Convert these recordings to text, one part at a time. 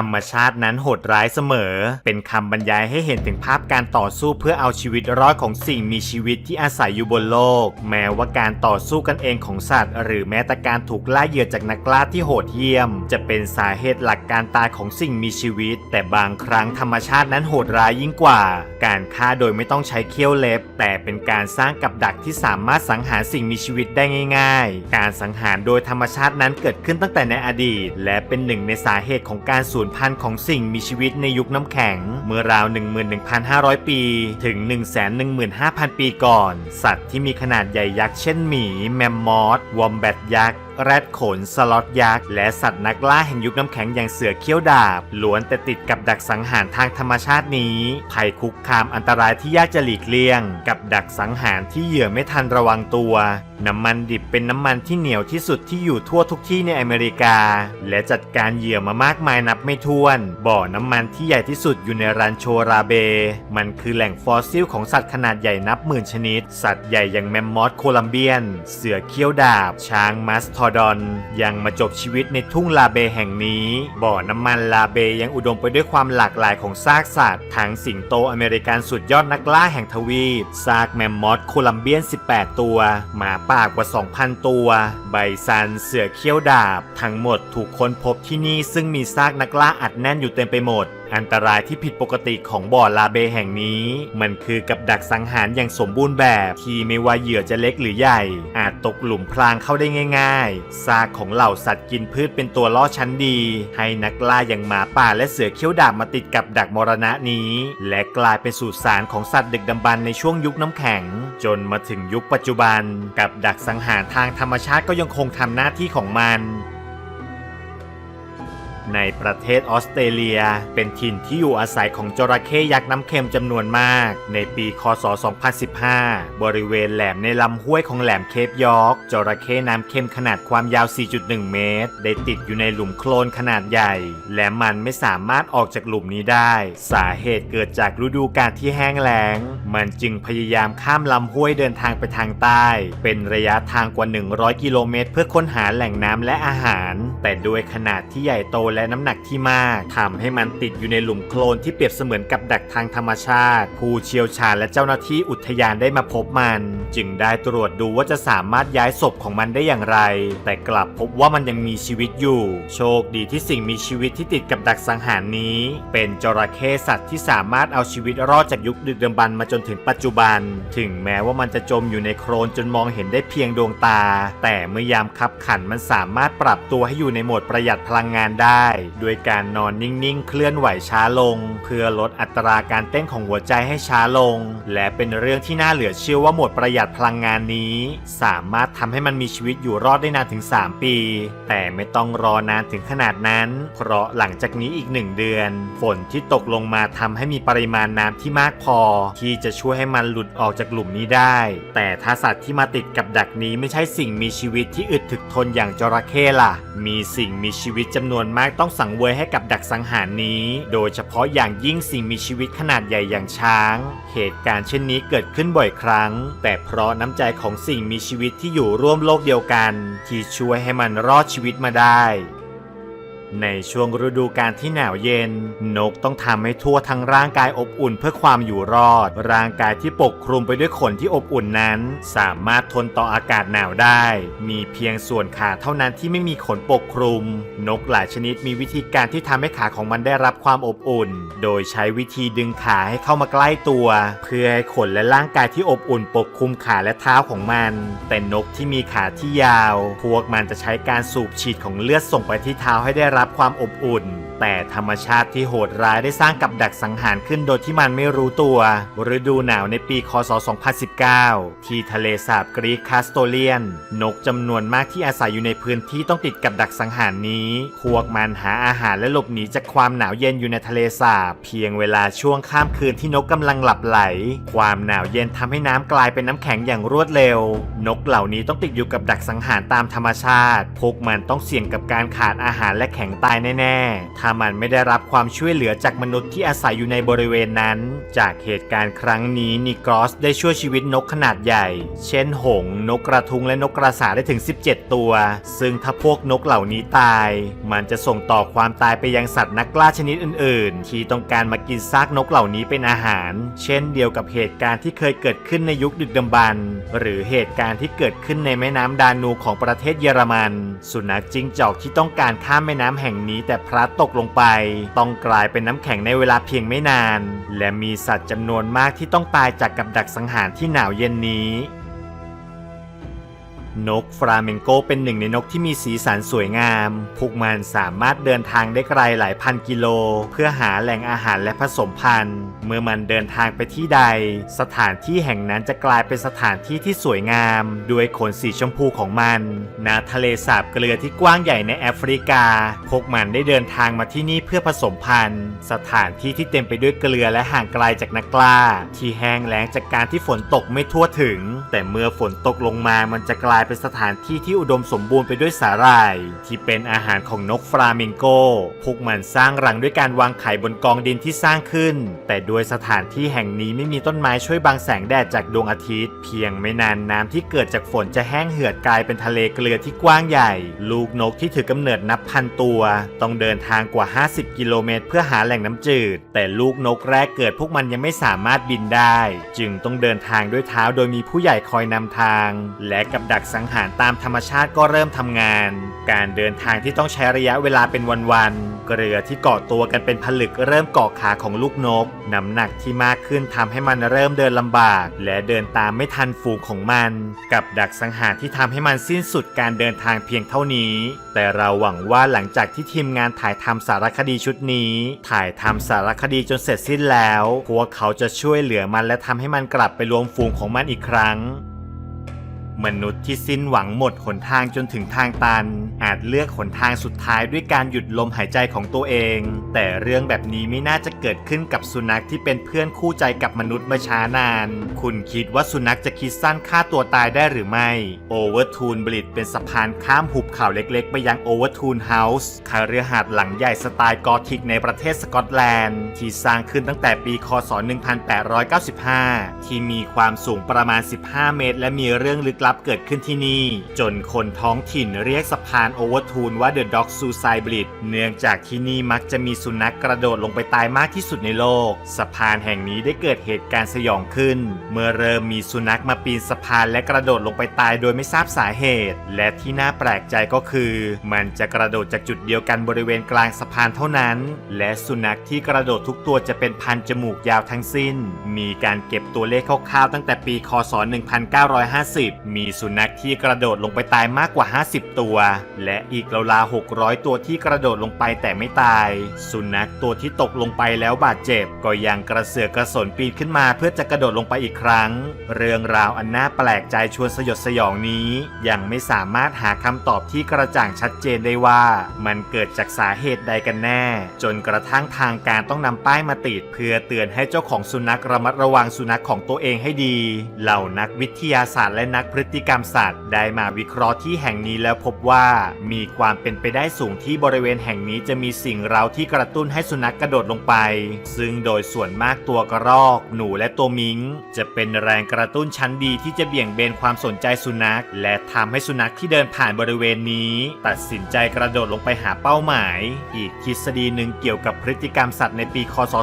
รรมชาตินั้นโหดร้ายเสมอ เป็นคำบรรยายให้เห็นถึงภาพการต่อสู้เพื่อเอาชีวิตรอดของสิ่งมีชีวิตที่อาศัยอยู่บนโลก แม้ว่าการต่อสู้กันเองของสัตว์ หรือแม้แต่การถูกล่าเหยื่อจากนักล่าที่โหดเหี้ยม จะเป็นสาเหตุหลักการตายของสิ่งมีชีวิต แต่บางครั้งธรรมชาตินั้นโหดร้ายยิ่งกว่า การฆ่าโดยไม่ต้องใช้เขี้ยวเล็บ แต่เป็นการสร้างกับดักที่สามารถสังหารสิ่งมีชีวิตได้ง่าย ๆ การสังหารโดยธรรมชาตินั้นเกิดขึ้นตั้งแต่ในอดีต และเป็นหนึ่งในสาเหตุของการสูญพันธุ์ของสิ่งมีชีวิตในยุคน้ำแข็ง เมื่อราว 11,500 ปี ถึง 115,000 ปีก่อน สัตว์ที่มีขนาดใหญ่ยักษ์เช่นหมี แมมมอสวอมแบตยักษ์ แรดขน สล็อตยักษ์ และสัตว์นักล่าแห่งยุคน้ำแข็งอย่างเสือเขี้ยวดาบ ล้วนแต่ติดกับดักสังหารทางธรรมชาตินี้ภัยคุกคามอันตรายที่ยากจะหลีกเลี่ยง กับดักสังหารที่เหยื่อไม่ทันระวังตัว น้ำมันดิบเป็นน้ำมันที่เหนียวที่สุดที่อยู่ทั่วทุกที่ในอเมริกา และจัดการเหยื่อมามากมายนับไม่ถ้วน บ่อน้ำมันที่ใหญ่ที่สุดอยู่ในรันโชราเบ มันคือแหล่งฟอสซิลของสัตว์ขนาดใหญ่นับหมื่นชนิด สัตว์ใหญ่อย่างแมมมอสโคลัมเบียน เสือเขี้ยวดาบ ช้างมัสทอดอนยังมาจบชีวิตในทุ่งลาเบแห่งนี้ บ่อน้ำมันลาเบยังอุดมไปด้วยความหลากหลายของซากสัตว์ทั้งสิงโตอเมริกันสุดยอดนักล่าแห่งทวีปซากแมมมอสโคลัมเบียน 18 ตัว หมาป่ากว่า 2,000 ตัวไบซันเสือเขี้ยวดาบ ทั้งหมดถูกค้นพบที่นี่ซึ่งมีซากนักล่าอัดแน่นอยู่เต็มไปหมดอันตรายที่ผิดปกติของบ่อลาเบแห่งนี้ มันคือกับดักสังหารอย่างสมบูรณ์แบบที่ไม่ว่าเหยื่อจะเล็กหรือใหญ่ อาจตกหลุมพรางเข้าได้ง่าย ๆ ซากของเหล่าสัตว์กินพืชเป็นตัวล่อชั้นดี ให้นักล่าอย่างหมาป่าและเสือเขี้ยวดาบมาติดกับดักมรณะนี้ และกลายเป็นสุสานของสัตว์ดึกดำบรรในช่วงยุคน้ำแข็ง จนมาถึงยุคปัจจุบัน กับดักสังหารทางธรรมชาติก็ยังคงทำหน้าที่ของมัน ในประเทศออสเตรเลีย เป็นถิ่นที่อยู่อาศัยของจระเข้ยักษ์น้ำเค็มจำนวนมาก ในปีคศ 2015 บริเวณแหลมในลำห้วยของแหลมเคปยอร์กจระเข้น้ำเค็มขนาดความยาว 4.1 เมตร ได้ติดอยู่ในหลุมโคลนขนาดใหญ่ และมันไม่สามารถออกจากหลุมนี้ได้ สาเหตุเกิดจากฤดูกาลที่แห้งแล้ง มันจึงพยายามข้ามลำห้วยเดินทางไปทางใต้ เป็นระยะทางกว่า 100 กิโลเมตร เพื่อค้นหาแหล่งน้ำและอาหาร แต่ด้วยขนาดที่ใหญ่โตและน้ำหนักที่มากทำให้มันติดอยู่ในหลุมโคลนที่เปรียบเสมือนกับดักทางธรรมชาติ ผู้เชี่ยวชาญและเจ้าหน้าที่อุทยานได้มาพบมัน จึงได้ตรวจดูว่าจะสามารถย้ายศพของมันได้อย่างไร แต่กลับพบว่ามันยังมีชีวิตอยู่ โชคดีที่สิ่งมีชีวิตที่ติดกับดักสังหารนี้ เป็นจระเข้สัตว์ที่สามารถเอาชีวิตรอดจากยุคดึกดำบรรพ์มาจนถึงปัจจุบัน ถึงแม้ว่ามันจะจมอยู่ในโคลนจนมองเห็นได้เพียงดวงตา แต่เมื่อยามคับขันมันสามารถปรับตัวให้อยู่ในโหมดประหยัดพลังงานได้ด้วยการนอนนิ่งๆ เคลื่อนไหวช้าลง เพื่อลดอัตราการเต้นของหัวใจให้ช้าลง และเป็นเรื่องที่น่าเหลือเชื่อว่าโหมดประหยัดพลังงานนี้ สามารถทำให้มันมีชีวิตอยู่รอดได้นานถึง 3 ปี แต่ไม่ต้องรอนานถึงขนาดนั้น เพราะหลังจากนี้อีกหนึ่งเดือน ฝนที่ตกลงมาทำให้มีปริมาณน้ำที่มากพอ ที่จะช่วยให้มันหลุดออกจากหลุมนี้ได้ แต่ถ้าสัตว์ที่มาติดกับดักนี้ไม่ใช่สิ่งมีชีวิตที่อึดถึกทนอย่างจระเข้ล่ะ มีสิ่งมีชีวิตจำนวนมากต้องสังเวยให้กับดักสังหารนี้ โดยเฉพาะอย่างยิ่งสิ่งมีชีวิตขนาดใหญ่อย่างช้าง เหตุการณ์เช่นนี้เกิดขึ้นบ่อยครั้ง แต่เพราะน้ำใจของสิ่งมีชีวิตที่อยู่ร่วมโลกเดียวกัน ที่ช่วยให้มันรอดชีวิตมาได้ ในช่วงฤดูกาลที่หนาวเย็น นกต้องทำให้ทั่วทั้งร่างกายอบอุ่นเพื่อความอยู่รอด ร่างกายที่ปกคลุมไปด้วยขนที่อบอุ่นนั้น สามารถทนต่ออากาศหนาวได้ มีเพียงส่วนขาเท่านั้นที่ไม่มีขนปกคลุม นกหลายชนิดมีวิธีการที่ทำให้ขาของมันได้รับความอบอุ่น โดยใช้วิธีดึงขาให้เข้ามาใกล้ตัว เพื่อให้ขนและร่างกายที่อบอุ่นปกคลุมขาและเท้าของมัน แต่นกที่มีขาที่ยาว พวกมันจะใช้การสูบฉีดของเลือดส่งไปที่เท้าให้ได้รับความอบอุ่น แต่ธรรมชาติที่โหดร้ายได้สร้างกับดักสังหารขึ้นโดยที่มันไม่รู้ตัว ฤดูหนาวในปี คศ 2019 ที่ทะเลสาบกรีกคาสโตเลียน นกจำนวนมากที่อาศัยอยู่ในพื้นที่ต้องติดกับดักสังหารนี้ พวกมันหาอาหารและหลบหนีจากความหนาวเย็นอยู่ในทะเลสาบ เพียงเวลาช่วงข้ามคืนที่นกกำลังหลับไหล ความหนาวเย็นทำให้น้ำกลายเป็นน้ำแข็งอย่างรวดเร็ว นกเหล่านี้ต้องติดอยู่กับดักสังหารตามธรรมชาติ พวกมันต้องเสี่ยงกับการขาดอาหารและแข็งตายแน่ๆถ้ามันไม่ได้รับความช่วยเหลือจากมนุษย์ที่อาศัยอยู่ในบริเวณนั้น จากเหตุการณ์ครั้งนี้นิกรอสได้ช่วยชีวิตนกขนาดใหญ่ เช่นหงส์นกกระทุงและนกกระสาได้ถึง 17 ตัว ซึ่งถ้าพวกนกเหล่านี้ตาย มันจะส่งต่อความตายไปยังสัตว์นักล่าชนิดอื่น ๆ ที่ต้องการมากินซากนกเหล่านี้เป็นอาหาร เช่นเดียวกับเหตุการณ์ที่เคยเกิดขึ้นในยุคดึกดำบรรพ์หรือเหตุการณ์ที่เกิดขึ้นในแม่น้ำดานูของประเทศเยอรมัน สุนัขจิ้งจอกที่ต้องการข้ามแม่น้ำแห่งนี้แต่พลัดตกลงไป ต้องกลายเป็นน้ำแข็งในเวลาเพียงไม่นาน และมีสัตว์จำนวนมากที่ต้องตายจากกับดักสังหารที่หนาวเย็นนี้ นกฟลาเมงโกเป็นหนึ่งในนกที่มีสีสันสวยงาม พวกมันสามารถเดินทางได้ไกลหลายพันกิโล เพื่อหาแหล่งอาหารและผสมพันธุ์ เมื่อมันเดินทางไปที่ใด สถานที่แห่งนั้นจะกลายเป็นสถานที่ที่สวยงาม ด้วยขนสีชมพูของมันณทะเลสาบเกลือที่กว้างใหญ่ในแอฟริกา พวกมันได้เดินทางมาที่นี่เพื่อผสมพันธุ์ สถานที่ที่เต็มไปด้วยเกลือและห่างไกลจากนักล้าที่แห้งแล้งจากการที่ฝนตกไม่ทั่วถึง แต่เมื่อฝนตกลงมามันจะกลายเป็นสถานที่ที่อุดมสมบูรณ์ไปด้วยสาหร่าย ที่เป็นอาหารของนกฟลามิงโก พวกมันสร้างรังด้วยการวางไข่บนกองดินที่สร้างขึ้น แต่ด้วยสถานที่แห่งนี้ไม่มีต้นไม้ช่วยบังแสงแดดจากดวงอาทิตย์ เพียงไม่นานน้ำที่เกิดจากฝนจะแห้งเหือดกลายเป็นทะเลเกลือที่กว้างใหญ่ ลูกนกที่ถือกำเนิดนับพันตัว ต้องเดินทางกว่า 50 กิโลเมตร เพื่อหาแหล่งน้ำจืด แต่ลูกนกแรกเกิดพวกมันยังไม่สามารถบินได้ จึงต้องเดินทางด้วยเท้าโดยมีผู้ใหญ่คอยนำทาง และกับดักสังหารตามธรรมชาติก็เริ่มทำงาน การเดินทางที่ต้องใช้ระยะเวลาเป็นวันๆ เกลือที่เกาะตัวกันเป็นผลึกเริ่มเกาะขาของลูกนก น้ำหนักที่มากขึ้นทำให้มันเริ่มเดินลำบาก และเดินตามไม่ทันฝูงของมัน กับดักสังหารที่ทำให้มันสิ้นสุดการเดินทางเพียงเท่านี้ แต่เราหวังว่าหลังจากที่ทีมงานถ่ายทำสารคดีชุดนี้ ถ่ายทำสารคดีจนเสร็จสิ้นแล้ว พวกเขาจะช่วยเหลือมันและทำให้มันกลับไปรวมฝูงของมันอีกครั้ง มนุษย์ที่สิ้นหวังหมดหนทางจนถึงทางตัน อาจเลือกหนทางสุดท้ายด้วยการหยุดลมหายใจของตัวเอง แต่เรื่องแบบนี้ไม่น่าจะเกิดขึ้นกับสุนัขที่เป็นเพื่อนคู่ใจกับมนุษย์มาช้านาน คุณคิดว่าสุนัขจะคิดสั้นฆ่าตัวตายได้หรือไม่โอเวอร์ทูนบริดเป็นสะพานข้ามหุบเขาเล็กๆ ไปยังโอเวอร์ทูนเฮาส์คาเรือหาดหลังใหญ่สไตล์กอธิกในประเทศสกอตแลนด์ที่สร้างขึ้นตั้งแต่ปีคศ 1895 ที่มีความสูงประมาณ 15 เมตร และมีเรื่องลึกลับเกิดขึ้นที่นี่ จนคนท้องถิ่นเรียกสะพานโอเวอร์ทูนว่าเดอะด็อกซูไซบริดเนื่องจากที่นี่มักจะมีสุนัขกระโดดลงไปตายมากที่สุดในโลก สะพานแห่งนี้ได้เกิดเหตุการณ์สยองขึ้น เมื่อเริ่มมีสุนัขมาปีนสะพานและกระโดดลงไปตายโดยไม่ทราบสาเหตุ และที่น่าแปลกใจก็คือ มันจะกระโดดจากจุดเดียวกันบริเวณกลางสะพานเท่านั้น และสุนัขที่กระโดดทุกตัวจะเป็นพันจมูกยาวทั้งสิ้น มีการเก็บตัวเลขคร่าวๆตั้งแต่ปีคศ 1950มีสุนัขที่กระโดดลงไปตายมากกว่า 50 ตัว และอีกราวๆ600 ตัวที่กระโดดลงไปแต่ไม่ตาย สุนัขตัวที่ตกลงไปแล้วบาดเจ็บ ก็ยังกระเสือกกระสนปีนขึ้นมาเพื่อจะกระโดดลงไปอีกครั้ง เรื่องราวอันน่าแปลกใจชวนสยดสยองนี้ ยังไม่สามารถหาคำตอบที่กระจ่างชัดเจนได้ว่า มันเกิดจากสาเหตุใดกันแน่ จนกระทั่งทางการต้องนำป้ายมาติด เพื่อเตือนให้เจ้าของสุนัขระมัดระวังสุนัขของตัวเองให้ดี เหล่านักวิทยาศาสตร์และนักพฤติกรรมสัตว์ ได้มาวิเคราะห์ที่แห่งนี้แล้วพบว่ามีความเป็นไปได้สูงที่บริเวณแห่งนี้จะมีสิ่งเร้าที่กระตุ้นให้สุนัขกระโดดลงไป ซึ่งโดยส่วนมากตัวกระรอก หนูและตัวมิง จะเป็นแรงกระตุ้นชั้นดีที่จะเบี่ยงเบนความสนใจสุนัข และทำให้สุนัขที่เดินผ่านบริเวณนี้ ตัดสินใจกระโดดลงไปหาเป้าหมาย อีกทฤษฎีหนึ่งเกี่ยวกับพฤติกรรมสัตว์ในปีคศ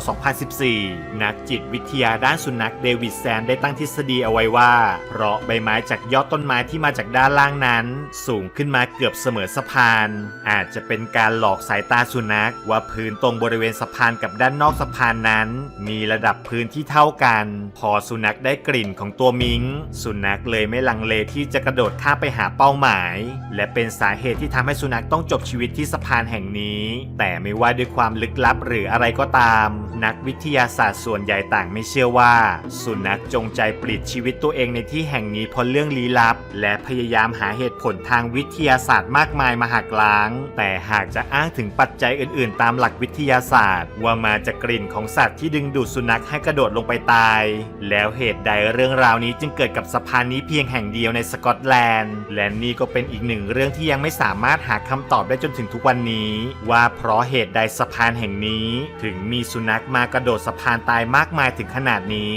2014 นักจิตวิทยาด้านสุนัขเดวิดแซนได้ตั้งทฤษฎีเอาไว้ว่า เพราะใบไม้จากยอดต้นไม้ที่มาจากด้านล่างนั้น สูงขึ้นมาเกือบเสมอสะพาน อาจจะเป็นการหลอกสายตาสุนัข ว่าพื้นตรงบริเวณสะพานกับด้านนอกสะพานนั้น มีระดับพื้นที่เท่ากัน พอสุนัขได้กลิ่นของตัวมิงสุนัขเลยไม่ลังเลที่จะกระโดดข้ามไปหาเป้าหมาย และเป็นสาเหตุที่ทำให้สุนัขต้องจบชีวิตที่สะพานแห่งนี้ แต่ไม่ว่าด้วยความลึกลับหรืออะไรก็ตาม นักวิทยาศาสตร์ส่วนใหญ่ต่างไม่เชื่อว่า สุนัขจงใจปลิดชีวิตตัวเองในที่แห่งนี้เพราะเรื่องลี้ลับ และพยายามหาเหตุผลทางวิทยาศาสตร์มากมายมาหักล้าง แต่หากจะอ้างถึงปัจจัยอื่น ๆ ตามหลักวิทยาศาสตร์ ว่ามาจากกลิ่นของสัตว์ที่ดึงดูดสุนัขให้กระโดดลงไปตาย แล้วเหตุใดเรื่องราวนี้จึงเกิดกับสะพานนี้เพียงแห่งเดียวในสกอตแลนด์ และนี่ก็เป็นอีกหนึ่งเรื่องที่ยังไม่สามารถหาคำตอบได้จนถึงทุกวันนี้ ว่าเพราะเหตุใดสะพานแห่งนี้ ถึงมีสุนัขมากระโดดสะพานตายมากมายถึงขนาดนี้